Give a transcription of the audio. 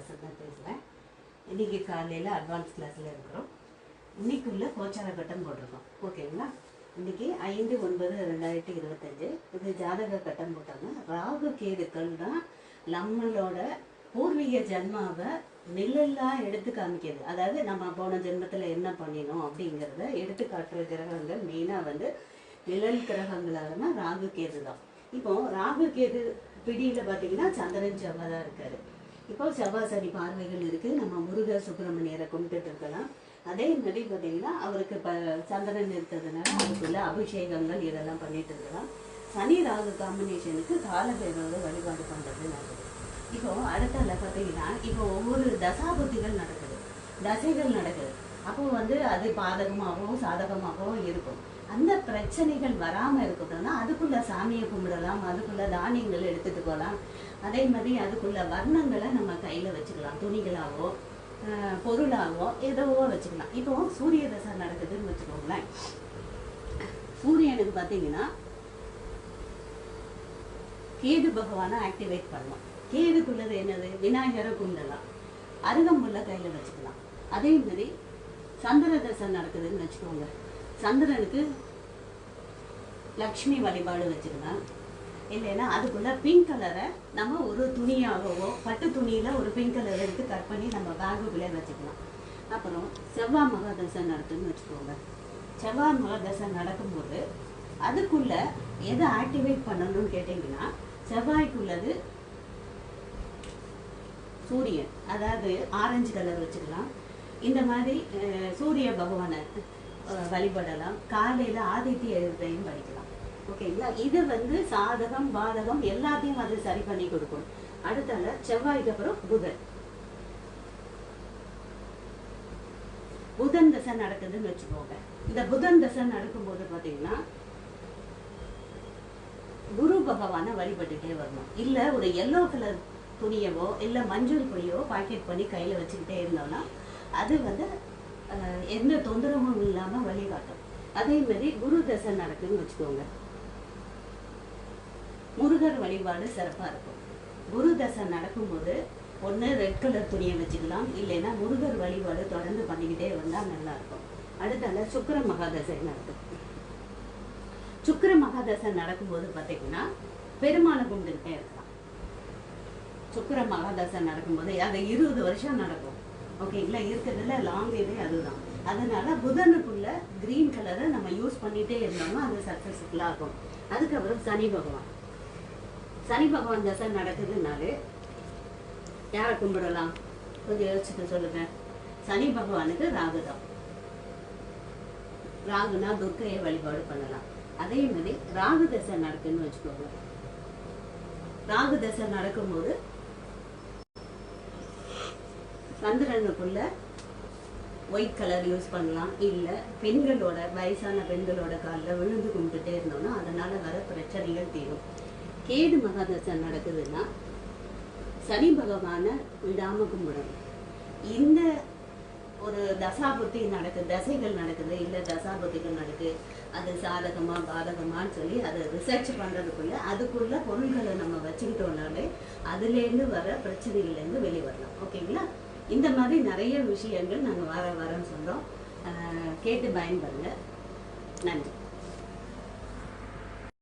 பிரசன்னா பேசுகிறேன் இன்றைக்கி காலையில் அட்வான்ஸ் கிளாஸில் இருக்கிறோம். இன்னைக்குள்ள கோச்சார கட்டம் போட்டிருக்கோம். ஓகேங்களா? இன்னைக்கு ஐந்து ஒன்பது ரெண்டாயிரத்தி இருபத்தஞ்சு. இது ஜாதக கட்டம் போட்டாங்க. ராகு கேதுக்கள் தான் நம்மளோட பூர்வீக ஜென்மாவை நிழலாக எடுத்து காமிக்கிறது. அதாவது நம்ம போன ஜென்மத்தில் என்ன பண்ணினோம் அப்படிங்கிறத எடுத்து காட்டுற கிரகங்கள் மெயினாக வந்து நிழல் கிரகங்களான ராகு கேது தான். இப்போ ராகு கேது பிடியில் பார்த்தீங்கன்னா சந்திரன் செவ்வாய் தான் இருக்காரு. இப்போ செவ்வாய் பார்வைகள் இருக்குது. நம்ம முருக சுப்பிரமணியரை கும்பிட்டுட்டு இருக்கலாம் அதே மாதிரி பார்த்தீங்கன்னா அவருக்கு ப சந்திரன் இருக்கிறதுனால அதுக்குள்ள அபிஷேகங்கள் இதெல்லாம் பண்ணிட்டு இருக்கலாம் சனி ராகு காம்பினேஷனுக்கு காலபேரோட வழிபாடு பண்ணுறது நல்லது. இப்போ அடுத்தால பார்த்தீங்கன்னா இப்போ ஒவ்வொரு தசாபுத்திகள் நடக்குது. தசைகள் நடக்குது. அப்போ வந்து அது பாதகமாகவும் சாதகமாகவும் இருக்கும். அந்த பிரச்சனைகள் வராமல் இருக்கணும்னா அதுக்குள்ள சாமியை கும்பிடலாம் அதுக்குள்ள தானியங்கள் எடுத்துட்டு போகலாம். அதே மாதிரி அதுக்குள்ள வர்ணங்களை நம்ம கையில் வச்சுக்கலாம். துணிகளாவோ ஆஹ், பொருளாவோ ஏதோவோ வச்சுக்கலாம். இப்போ சூரிய தசை நடக்குதுன்னு வச்சுக்கோங்களேன். சூரியனுக்கு பார்த்தீங்கன்னா கேது பகவானை ஆக்டிவேட் பண்ணலாம் கேதுக்குள்ளது என்னது? விநாயகரை கும்பிடலாம். அருகம்புல்ல கையில் வச்சுக்கலாம். அதே மாதிரி சந்திர தசை நடக்குதுன்னு வச்சுக்கோங்க. சந்திரனுக்கு லக்ஷ்மி வழிபாடு வச்சுக்கலாம் இல்லைன்னா அதுக்குள்ள பிங்க் கலரை நம்ம ஒரு துணியாகவோ பட்டு துணியில் ஒரு பிங்க் கலர் எடுத்து கட் பண்ணி நம்ம பேகுக்குள்ளே வச்சுக்கலாம். அப்புறம் செவ்வாய் மகாதசை நடக்குதுன்னு வச்சுக்கோங்க. செவ்வாய் மகாதசை நடக்கும்போது அதுக்குள்ள எதை ஆக்டிவேட் பண்ணணும்னு கேட்டிங்கன்னா செவ்வாய்க்குள்ளது சூரியன் அதாவது ஆரஞ்சு கலர் வச்சுக்கலாம். இந்த மாதிரி சூரிய பகவானை வழிபடலாம். காலையில ஆதித்ய ஹிருதயம் படிக்கலாம் ஓகேங்களா இது வந்து சாதகம் பாதகம் எல்லாத்தையும் அது சரி பண்ணி கொடுக்கும். அடுத்தால செவ்வாய்க்கு அப்புறம் புதன். புதன் தசை நடக்குதுன்னு வச்சுக்கோங்க. இந்த புதன் தசை நடக்கும்போது பாத்தீங்கன்னா குரு பகவானை வழிபட்டுட்டே வரணும். இல்ல ஒரு எல்லோ கலர் துணியவோ இல்ல மஞ்சள் பொடியோ பாக்கெட் பண்ணி கையில வச்சுக்கிட்டே இருந்தோம்னா அது வந்து அஹ், எந்த தொந்தரவும் இல்லாமல் வழிகாட்டும். அதே மாதிரி குரு தசை நடக்குதுன்னு வச்சுக்கோங்க. முருகர் வழிபாடு சிறப்பாக இருக்கும். குரு தசை நடக்கும்போது ஒன்று ரெட் கலர் துணியை வச்சுக்கலாம். இல்லைன்னா முருகர் வழிபாடு தொடர்ந்து பண்ணிக்கிட்டே வந்தால் நல்லா இருக்கும். அடுத்தால சுக்கர மகாதசை நடக்கும். சுக்கர மகாதசை நடக்கும்போது பார்த்தீங்கன்னா பெருமாளை கும்பிட்டுக்கிட்டே இருக்கலாம். சுக்கர மகாதசை நடக்கும்போது அது இருபது வருஷம் நடக்கும். ஓகேங்களா இருக்கிறதுல லாங் இதே அதுதான். அதனால புதனுக்குள்ள கிரீன் கலரை நம்ம யூஸ் பண்ணிட்டே இருந்தோம்னா அது சக்ஸஸ்ஃபுல்லாக ஆகும். அதுக்கப்புறம் சனி பகவான். சனி பகவான் தசை நடக்குதுனாலே யாரை கும்பிடலாம்? கொஞ்சம் யோசிச்சுட்டு சொல்லுங்க. சனி பகவானுக்கு ராகுதான் ராகுனா துர்க்கையை வழிபாடு பண்ணலாம். அதே மாதிரி ராகு தசை நடக்குன்னு வச்சுக்கோங்க. ராகு தசை நடக்கும்போது சந்திரனுக்குள்ள ஒயிட் கலர் யூஸ் பண்ணலாம். இல்லை பெண்களோட வயசான பெண்களோட காலில் விழுந்து கும்பிட்டுட்டே இருந்தோம்னா அதனால் வர பிரச்சனைகள் தீரும். கேது மகாதசை நடக்குதுன்னா சனி பகவானை விடாமல் கும்பிடணும். இந்த ஒரு தசாபுத்தி நடக்குது தசைகள் நடக்குது இல்லை தசாபுத்திகள் நடக்குது அது சாதகமா பாதகமான்னு சொல்லி அதை ரிசர்ச் பண்ணுறதுக்குள்ள அதுக்குள்ள பொருள்களை நம்ம வச்சுக்கிட்டோம்னாலே அதுலேருந்து வர பிரச்சனைகள்லேருந்து வெளியே வரலாம் ஓகேங்களா இந்த மாதிரி நிறைய விஷயங்கள் நாங்கள் வர வரன்னு சொல்கிறோம் கேட்டு பயன்படுங்க. நன்றி.